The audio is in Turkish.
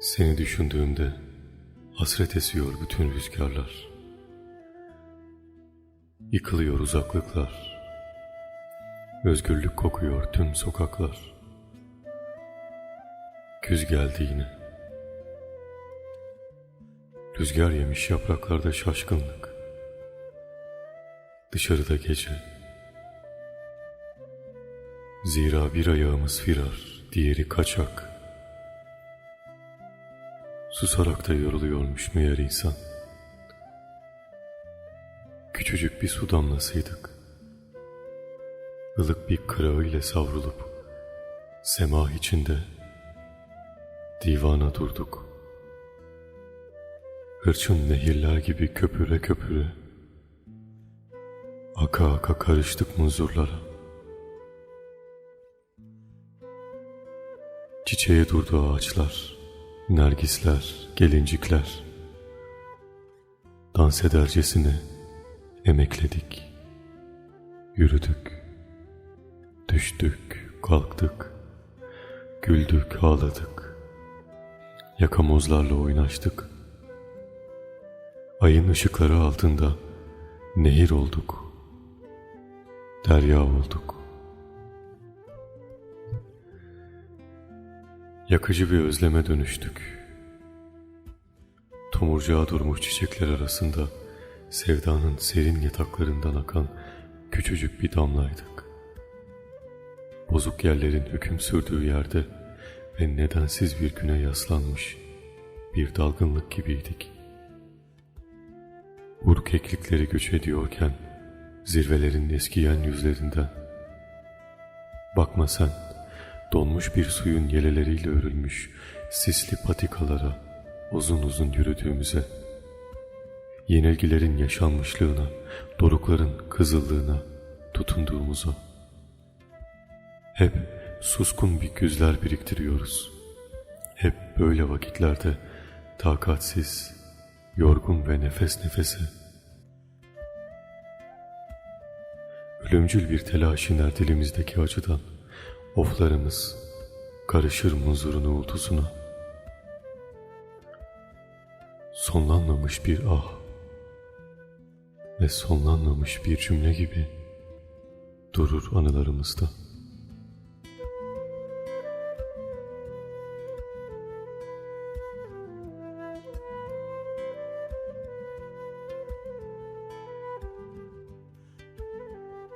Seni düşündüğümde hasret esiyor bütün rüzgarlar. Yıkılıyor uzaklıklar. Özgürlük kokuyor tüm sokaklar. Güz geldi yine. Rüzgar yemiş yapraklarda şaşkınlık. Dışarıda gece. Zira bir ayağımız firar, diğeri kaçak. Susarak da yoruluyormuş meğer insan. Küçücük bir su damlasıydık. ılık bir kırağı ile savrulup sema içinde divana durduk. Hırçın nehirler gibi köpüre köpüre aka aka karıştık muzurlara. Çiçeğe durdu ağaçlar, nergisler, gelincikler. Dans edercesine emekledik, yürüdük, düştük, kalktık, güldük, ağladık. Yakamozlarla oynaştık. Ayın ışıkları altında nehir olduk, derya olduk. Yakıcı bir özleme dönüştük. Tomurcağa durmuş çiçekler arasında sevdanın serin yataklarından akan küçücük bir damlaydık. Bozuk yerlerin hüküm sürdüğü yerde ve nedensiz bir güne yaslanmış bir dalgınlık gibiydik. Uğur keklikleri göç ediyorken zirvelerin eskiyen yüzlerinden bakma sen donmuş bir suyun yeleleriyle örülmüş sisli patikalara uzun uzun yürüdüğümüze, yenilgilerin yaşanmışlığına, dorukların kızıllığına tutunduğumuza, hep suskun bir güzler biriktiriyoruz. Hep böyle vakitlerde takatsiz, yorgun ve nefes nefese. Ölümcül bir telaş iner dilimizdeki acıdan. Oflarımız karışır muzurun uğultusuna. Sonlanmamış bir ah ve sonlanmamış bir cümle gibi durur anılarımızda.